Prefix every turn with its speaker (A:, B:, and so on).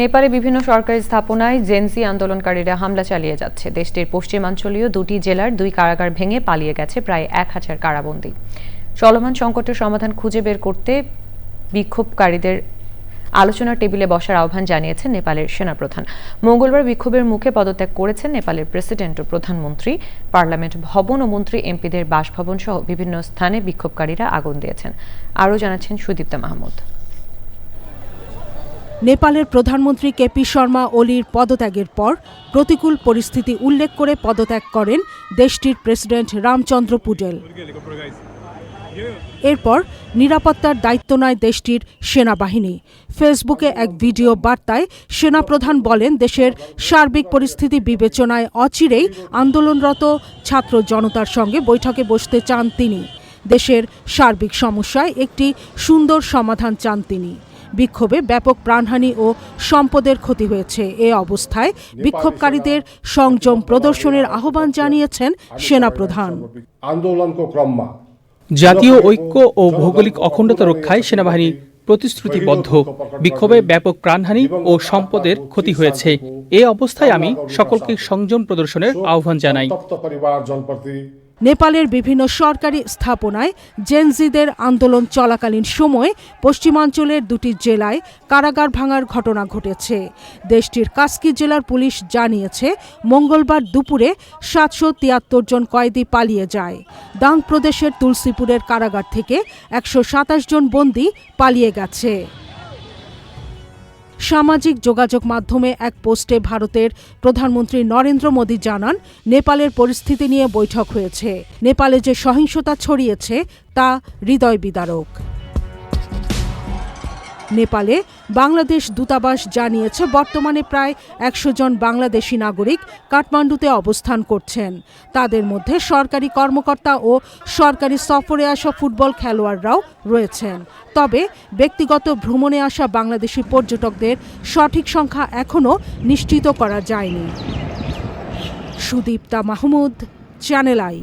A: নেপালে বিভিন্ন সরকারি স্থাপনায় জেনসি আন্দোলনকারীরা হামলা চালিয়ে যাচ্ছে। দেশটির পশ্চিমাঞ্চলীয় দুটি জেলার দুই কারাগার ভেঙে পালিয়ে গেছে প্রায় এক হাজার কারাবন্দী। চলমান সংকটের সমাধান খুঁজে বের করতে বিক্ষোভকারীদের আলোচনার টেবিলে বসার আহ্বান জানিয়েছেন নেপালের সেনাপ্রধান। মঙ্গলবার বিক্ষোভের মুখে পদত্যাগ করেছেন নেপালের প্রেসিডেন্ট ও প্রধানমন্ত্রী। পার্লামেন্ট ভবন ও মন্ত্রী এমপিদের বাসভবন সহ বিভিন্ন স্থানে বিক্ষোভকারীরা আগুন দিয়েছেন। আরও জানাচ্ছেন সুদীপ্তা মাহমুদ।
B: নেপালের প্রধানমন্ত্রী কেপি শর্মা ওলির পদত্যাগের পর প্রতিকূল পরিস্থিতি উল্লেখ করে পদত্যাগ করেন দেশটির প্রেসিডেন্ট রামচন্দ্র পুডেল এরপর নিরাপত্তার দায়িত্ব নেয় দেশটির সেনাবাহিনী। ফেসবুকে এক ভিডিও বার্তায় সেনাপ্রধান বলেন, দেশের সার্বিক পরিস্থিতি বিবেচনায় অচিরেই আন্দোলনরত ছাত্র জনতার সঙ্গে বৈঠকে বসতে চান তিনি। দেশের সার্বিক সমস্যায় একটি সুন্দর সমাধান চান তিনি। বিক্ষোভে ব্যাপক প্রাণহানি ও সম্পদের ক্ষতি হয়েছে। এ অবস্থায় বিক্ষোভকারীদের সংযম প্রদর্শনের আহ্বান জানিয়েছেন সেনাপ্রধান।
C: জাতীয় ঐক্য ও ভৌগোলিক অখণ্ডতা রক্ষায় সেনাবাহিনী প্রতিশ্রুতিবদ্ধ। বিক্ষোভে ব্যাপক প্রাণহানি ও সম্পদের ক্ষতি হয়েছে। এ অবস্থায় আমি সকলকে সংযম প্রদর্শনের আহ্বান জানাই।
B: নেপালের বিভিন্ন সরকারি স্থাপনায় জেনজিদের আন্দোলন চলাকালীন সময়ে পশ্চিমাঞ্চলের দুটি জেলায় কারাগার ভাঙার ঘটনা ঘটেছে। দেশটির কাস্কি জেলার পুলিশ জানিয়েছে, মঙ্গলবার দুপুরে সাতশো তিয়াত্তর জন কয়েদি পালিয়ে যায়। দাং প্রদেশের তুলসীপুরের কারাগার থেকে একশো সাতাশ জন বন্দী পালিয়ে গেছে। সামাজিক যোগাযোগ মাধ্যমে এক পোস্টে ভারতের প্রধানমন্ত্রী নরেন্দ্র মোদী জানান, নেপালের পরিস্থিতি নিয়ে বৈঠক হয়েছে। নেপালে যে সহিংসতা ছড়িয়েছে, তা হৃদয় বিদারক নেপালে বাংলাদেশ দূতাবাস জানিয়েছে বর্তমানে প্রায় একশো জন বাংলাদেশি নাগরিক কাঠমান্ডুতে অবস্থান করছেন। তাদের মধ্যে সরকারি কর্মকর্তা ও সরকারি সফরে আসা ফুটবল খেলোয়াড়রাও রয়েছেন। তবে ব্যক্তিগত ভ্রমণে আসা বাংলাদেশি পর্যটকদের সঠিক সংখ্যা এখনও নিশ্চিত করা যায়নি। Sudipta Mahmud, channel I.